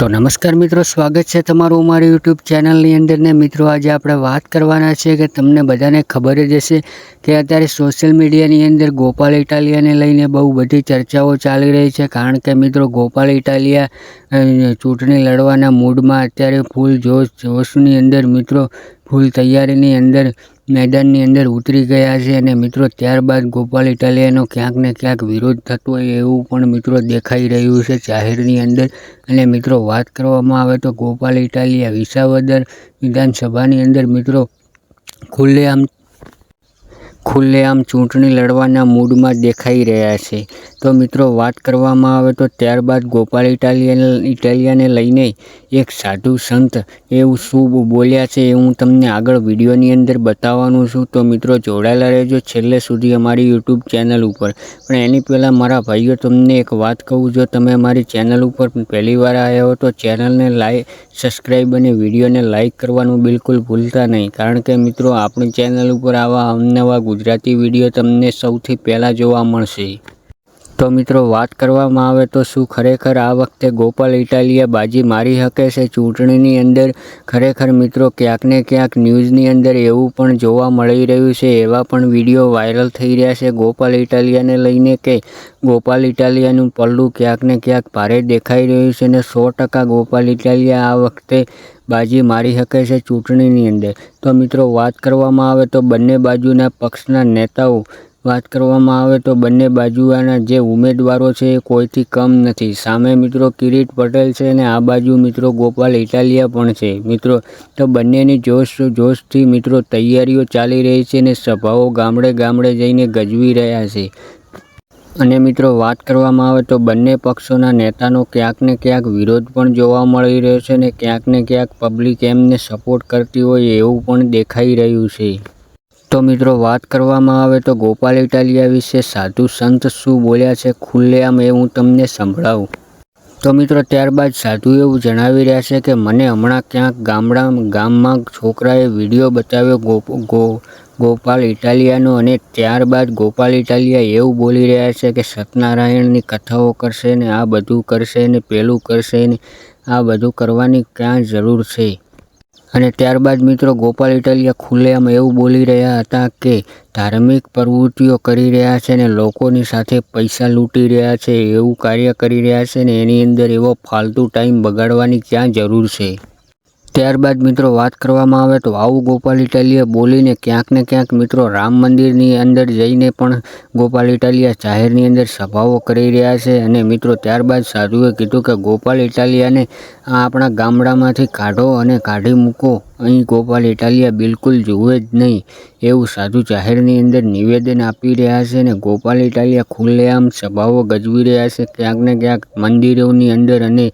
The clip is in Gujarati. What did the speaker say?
તો નમસ્કાર મિત્રો, સ્વાગત છે તમારું અમારી યુટ્યુબ ચેનલની અંદર ને મિત્રો, આજે આપણે વાત કરવાના છે કે તમને બધાને ખબર જ હશે કે અત્યારે સોશિયલ મીડિયાની અંદર ગોપાલ ઇટાલિયાને લઈને બહુ બધી ચર્ચાઓ ચાલી રહી છે. કારણ કે મિત્રો, ગોપાલ ઇટાલિયા ચૂંટણી લડવાના મૂડમાં અત્યારે ફૂલ જોશ, જોશની અંદર મિત્રો, ફૂલ તૈયારીની અંદર મેદાનની અંદર ઉતરી ગયા છે અને મિત્રો ત્યારબાદ ગોપાલ ઇટાલિયાનો ક્યાંક ને ક્યાંક વિરોધ થતો હોય એવું પણ મિત્રો દેખાઈ રહ્યું છે જાહેરની અંદર. અને મિત્રો વાત કરવામાં આવે તો ગોપાલ ઇટાલિયા વિસાવદર વિધાનસભાની અંદર મિત્રો ખુલ્લેઆમ ખુલ્લેઆમ ચૂંટણી લડવાના મૂડમાં દેખાઈ રહ્યા છે. તો મિત્રો, વાત કરવામાં આવે તો ત્યારબાદ ગોપાલ ઇટાલિયન, ઇટાલિયાને લઈને એક સાધુ સંત એવું શું બોલ્યા છે એ હું તમને આગળ વિડીયોની અંદર બતાવવાનું છું. તો મિત્રો, જોડાયેલા રહેજો છેલ્લે સુધી અમારી યુટ્યુબ ચેનલ ઉપર. પણ એની પહેલાં મારા ભાઈઓ, તમને એક વાત કહું, જો તમે અમારી ચેનલ ઉપર પહેલી વાર આવ્યા હો તો ચેનલને લાઈક સબસ્ક્રાઈબ અને વિડીયોને લાઇક કરવાનું બિલકુલ ભૂલતા નહીં. કારણ કે મિત્રો, આપણી ચેનલ ઉપર આવા અવનવા ગુજરાતી વીડિયો તમને સૌથી પહેલાં જોવા મળશે. તો મિત્રો, વાત કરવામાં આવે તો શું ખરેખર આ વખતે ગોપાલ ઇટાલિયા બાજી મારી શકે છે? ચૂંટણીની અંદર ખરેખર મિત્રો, ક્યાંક ને ક્યાંક ન્યૂઝની અંદર એવું પણ જોવા મળી રહ્યું છે, એવા પણ વીડિયો વાયરલ થઈ રહ્યા છે ગોપાલ ઇટાલિયાને લઈને કે ગોપાલ ઇટાલિયાનું પલ્લું ક્યાંક ને ક્યાંક ભારે દેખાઈ રહ્યું છે અને સો ટકા ગોપાલ ઇટાલિયા આ વખતે બાજી મારી શકે છે ચૂંટણીની અંદર. તો મિત્રો, વાત કરવામાં આવે તો બંને બાજુના પક્ષના નેતાઓ વાત કરવામાં આવે તો બંને બાજુના જે ઉમેદવારો છે એ કોઈથી કમ નથી. સામે મિત્રો કિરીટ પટેલ છે અને આ બાજુ મિત્રો ગોપાલ ઇટાલિયા પણ છે. મિત્રો, તો બંનેની જોશ જોશથી મિત્રો તૈયારીઓ ચાલી રહી છે અને સભાઓ ગામડે ગામડે જઈને ગજવી રહ્યા છે. અને મિત્રો, વાત કરવામાં આવે તો બંને પક્ષોના નેતાનો ક્યાંક ને ક્યાંક વિરોધ પણ જોવા મળી રહ્યો છે અને ક્યાંક ને ક્યાંક પબ્લિક એમને સપોર્ટ કરતી હોય એવું પણ દેખાઈ રહ્યું છે. તો મિત્રો, વાત કરવામાં આવે તો ગોપાલ ઇટાલિયા વિશે સાધુ સંત શું બોલ્યા છે ખુલ્લેઆમ એ હું તમને સંભળાવું. તો મિત્રો, ત્યારબાદ સાધુ એવું જણાવી રહ્યા છે કે મને હમણાં ક્યાંક ગામડા ગામમાં છોકરાએ વીડિયો બતાવ્યો ગો ગો, ગોપાલ ઇટાલિયાનો અને ત્યારબાદ ગોપાલ ઇટાલિયા એવું બોલી રહ્યા છે કે સત્યનારાયણની કથાઓ કરશે ને આ બધું કરશે ને પેલું કરશે ને આ બધું કરવાની ક્યાં જરૂર છે? અને ત્યારબાદ મિત્રો ગોપાલ ઇટાલિયા ખુલ્લેઆમ એવું બોલી રહ્યા હતા કે ધાર્મિક પ્રવૃત્તિઓ કરી રહ્યા છે ને લોકોની સાથે પૈસા લૂંટી રહ્યા છે, એવું કાર્ય કરી રહ્યા છે ને એની અંદર એવો ફાલતુ ટાઈમ બગાડવાની ક્યાં જરૂર છે? ત્યારબાદ મિત્રો વાત કરવામાં આવે તો આવું ગોપાલ ઇટાલિયા બોલીને ક્યાંક ને ક્યાંક મિત્રો રામ મંદિરની અંદર જઈને પણ ગોપાલ ઇટાલિયા જાહેરની અંદર સભાઓ કરી રહ્યા છે અને મિત્રો ત્યારબાદ સાધુએ કીધું કે ગોપાલ ઇટાલિયાને આ આપણા ગામડામાંથી કાઢો અને કાઢી મૂકો. અહીં ગોપાલ ઇટાલિયા બિલકુલ જુએ જ નહીં એવું સાધુ જાહેરની અંદર નિવેદન આપી રહ્યા છે અને ગોપાલ ઇટાલિયા ખુલ્લેઆમ સભાઓ ગજવી રહ્યા છે ક્યાંક ને ક્યાંક મંદિરોની અંદર અને